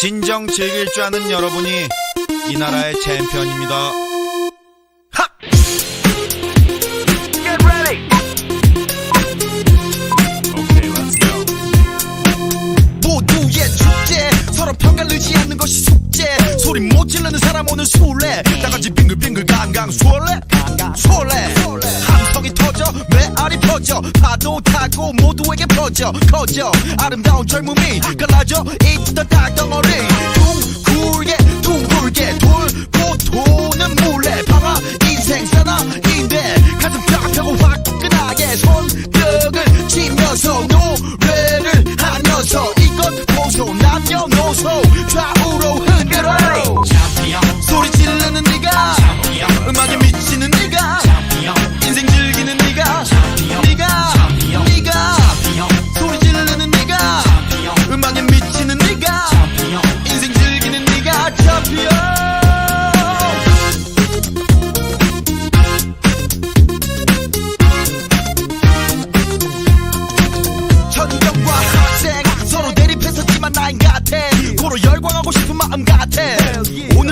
진정 즐길 줄 아는 여러분이 이 나라의 챔피언입니다. 하! Get ready. Okay, let's go. 모두의 축제 서로 평가를 의지하는 것이 숙제 소리 못 지르는 사람 오늘 술래 나같이 빙글빙글 강강 술래 술래 터져 메아리 퍼져. 파도 타고 모두에게 퍼져. 커져. 아름다운 젊음이 갈라져 있던 닭덩어리. 둥글게 둥글게 돌고 도는 물레 방아. 인생 사나인데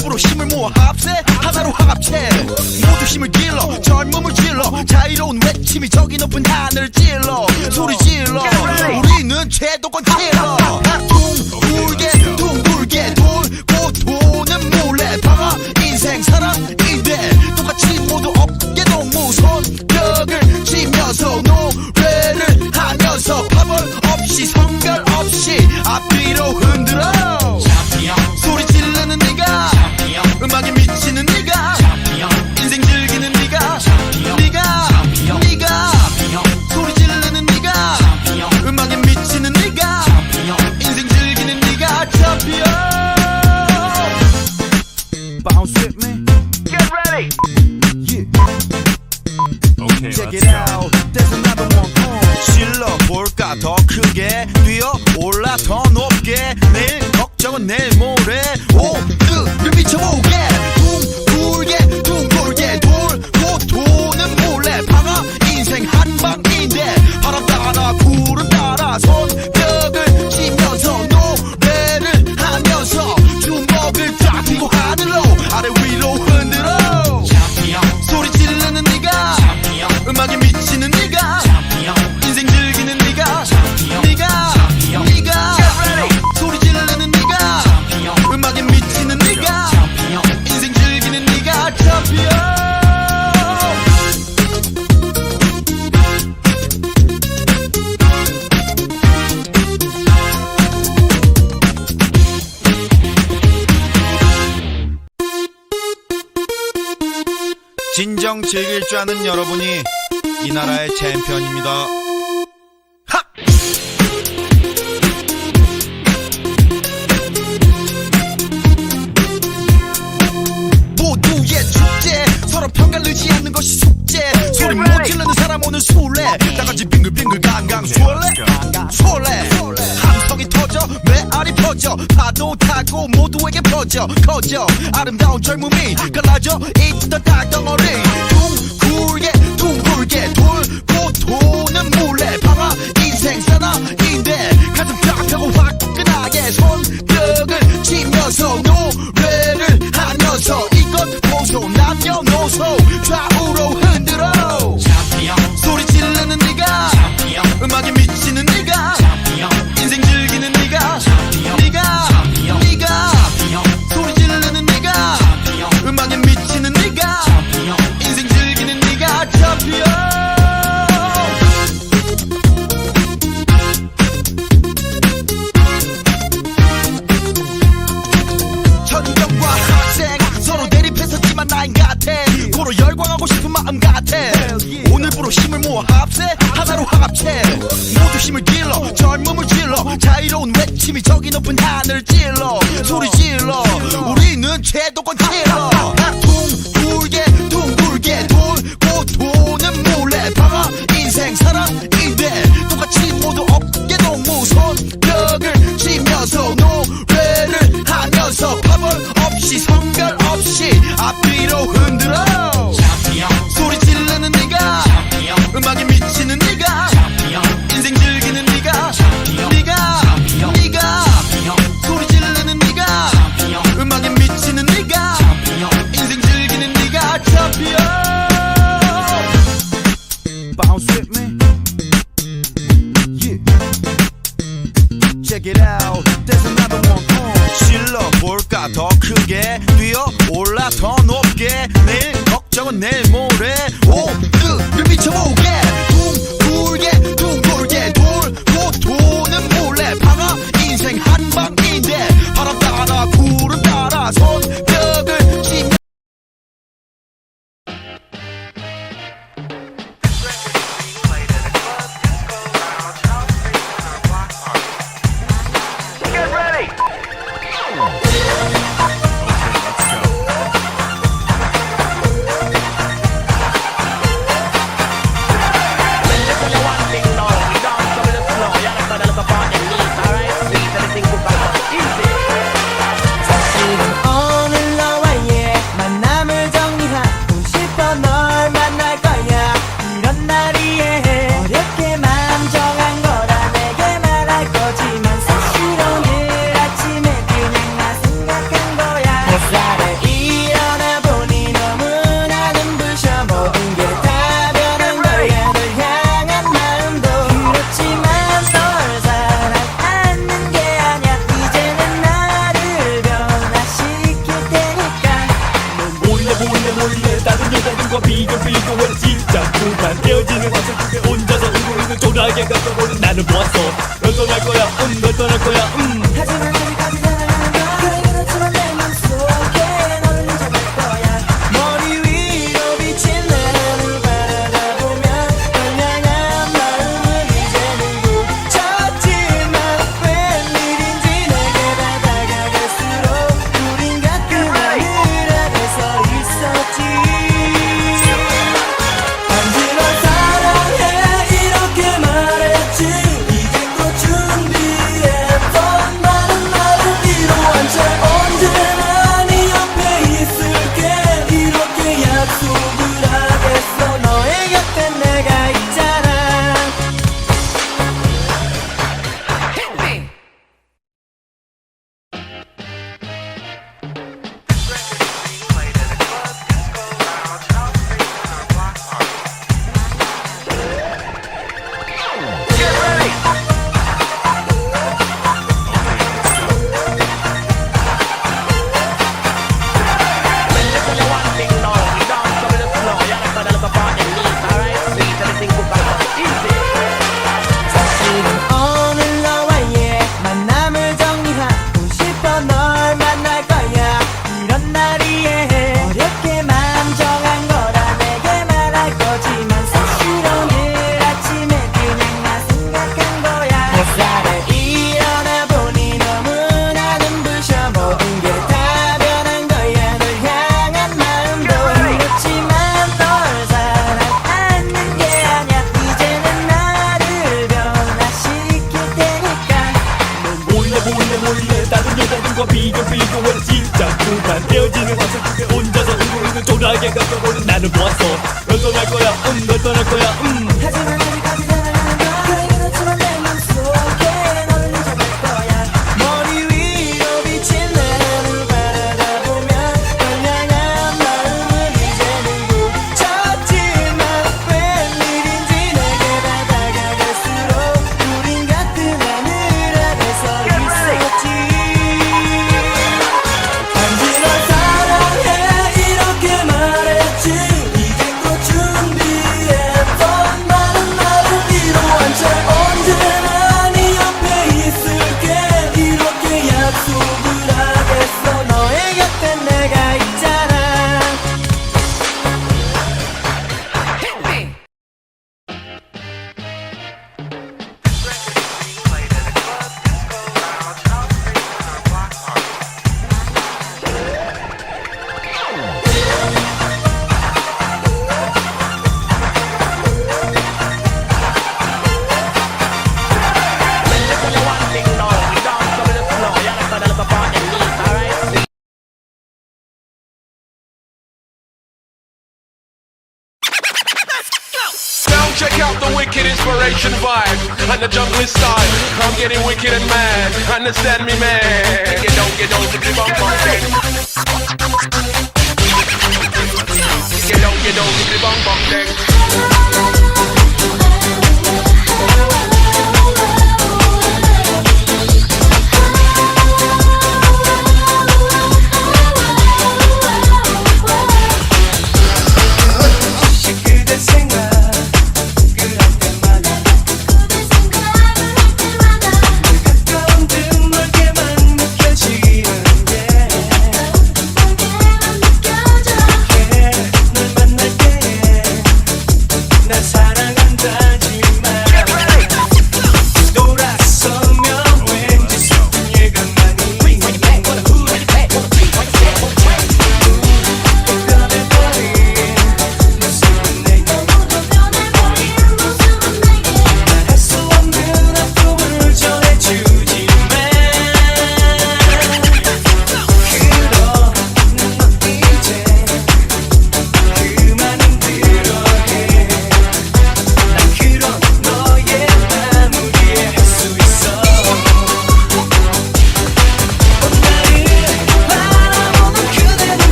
오늘부로 힘을 모아 합세. 하나로 합체. 모두 힘을 길러 젊음을 질러. 자유로운 외침이 저기 높은 하늘 찔러. 소리 질러. 우리는 최도권 킬러 둥글게 둥글게 돌고 도는 몰래 방아. 인생 사랑인데 똑같이 모두 어깨 동무 손뼉을 치면서 노래를 하면서 파벌 없이 성별 없이 앞뒤로 흔들어 go. out. There's another one. Uh. 질러 볼까 더 크게 뛰어 올라 더 높게 내일 걱정은 내일 모레 오늘을 미쳐보게 둥글게 둥글게 돌고 도는 몰래 방아 인생 한방인데 바람 따라 구름 따라 손 진정 즐길 줄 아는 여러분이 이 나라의 챔피언입니다. 하! 모두의 축제 서로 평가를 의지하는 것이 숙제. 소리 못 지르는 사람 오늘 술래. 나같이 빙글빙글 강강. 술래? 술래? 함성이 터져. 메아리 퍼져. 파도 타 고 모두에게 퍼져 커져. 아름다운 젊음이 갈라져 있던 닭덩어리. 둥글게 둥글게 돌고 도는 물레 방아. 인생 사나인데 가슴 쫙하고 화끈하게 손뼉을 치면서 노래를 하면서 이것 보소 남녀노소 고로 열광하고 싶은 마음 같아. 오늘부로 힘을 모아 합세 하나로 합체. 모두 힘을 길러 젊음을 질러. 자유로운 외침이 저기 높은 하늘 찔러. 소리 질러. 우리는 최도권 check it out. There's another one uh. 질러볼까? 더 크게 뛰어 올라? 더 높게? 내일 걱정은 내일 모레. 오늘을 미쳐보게 비교 비교해 진짜 그만 헤어지는 것을 그게 혼자서 울고 있는 초라하게 가져보는 나를 보았어 널 떠날 거야 음널 떠날 거야 음 하지만 아직까지 on the jungle side. I'm getting wicked and mad. Understand me, man. Get down, get down, get the bong bong get get down, get down, get the bong bong get